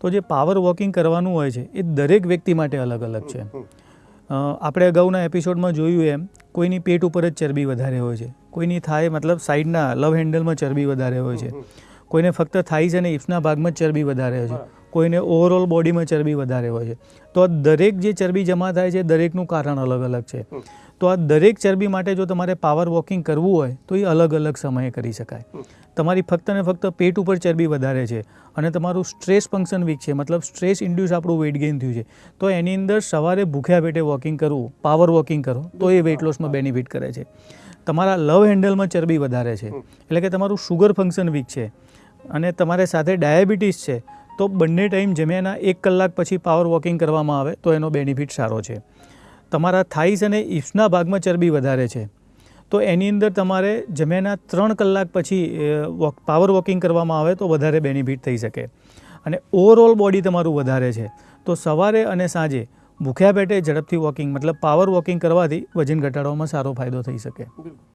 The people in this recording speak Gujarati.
તો જે પાવર વોકિંગ કરવાનું હોય છે, એ દરેક વ્યક્તિ માટે અલગ અલગ છે. આપણે અગાઉના એપિસોડમાં જોયું એમ, કોઈની પેટ ઉપર જ ચરબી વધારે હોય છે. કોઈની થાય મતલબ સાઈડના લવ હેન્ડલમાં ચરબી વધારે હોય છે. કોઈને ફક્ત થાઈસ અને હિપ્સના ભાગમાં જ ચરબી વધારે હોય છે. કોઈને ઓવરઓલ બોડીમાં ચરબી વધારે હોય છે. તો આ દરેક જે ચરબી જમા થાય છે દરેકનું કારણ અલગ અલગ છે. તો આ દરેક ચરબી માટે જો તમારે પાવર વોકિંગ કરવું હોય તો એ અલગ અલગ સમયે કરી શકાય. તમારી ફક્ત ને ફક્ત પેટ ઉપર ચરબી વધારે છે અને તમારું સ્ટ્રેસ ફંક્શન વીક છે મતલબ સ્ટ્રેસ ઇન્ડ્યુસ આપણું વેઇટ ગેઇન થયું છે. તો એની અંદર સવારે ભૂખ્યા પેટે વોકિંગ કરવું પાવર વોકિંગ કરો તો એ વેઇટ લોસમાં બેનિફિટ કરે છે. તમારા લવ હેન્ડલમાં ચરબી વધારે છે. એટલે કે તમારું શુગર ફંક્શન વીક છે. અને તમારે સાથે ડાયાબિટીસ છે. તો બંને ટાઈમ જમ્યાના એક કલાક પછી પાવર વોકિંગ કરવામાં આવે તો એનો બેનિફિટ સારો છે. તમારા થાઈસ અને હિપ્સના ભાગમાં ચરબી વધારે છે. તો એની અંદર તમારે જમ્યાના ત્રણ કલાક પછી વોક પાવર વોકિંગ કરવામાં આવે તો વધારે બેનિફિટ થઈ શકે. અને ઓવરઓલ બોડી તમારું વધારે છે. તો સવારે અને સાંજે ભૂખ્યા પેટે ઝડપથી વોકિંગ મતલબ પાવર વોકિંગ કરવાથી વજન ઘટાડવામાં સારો ફાયદો થઈ શકે.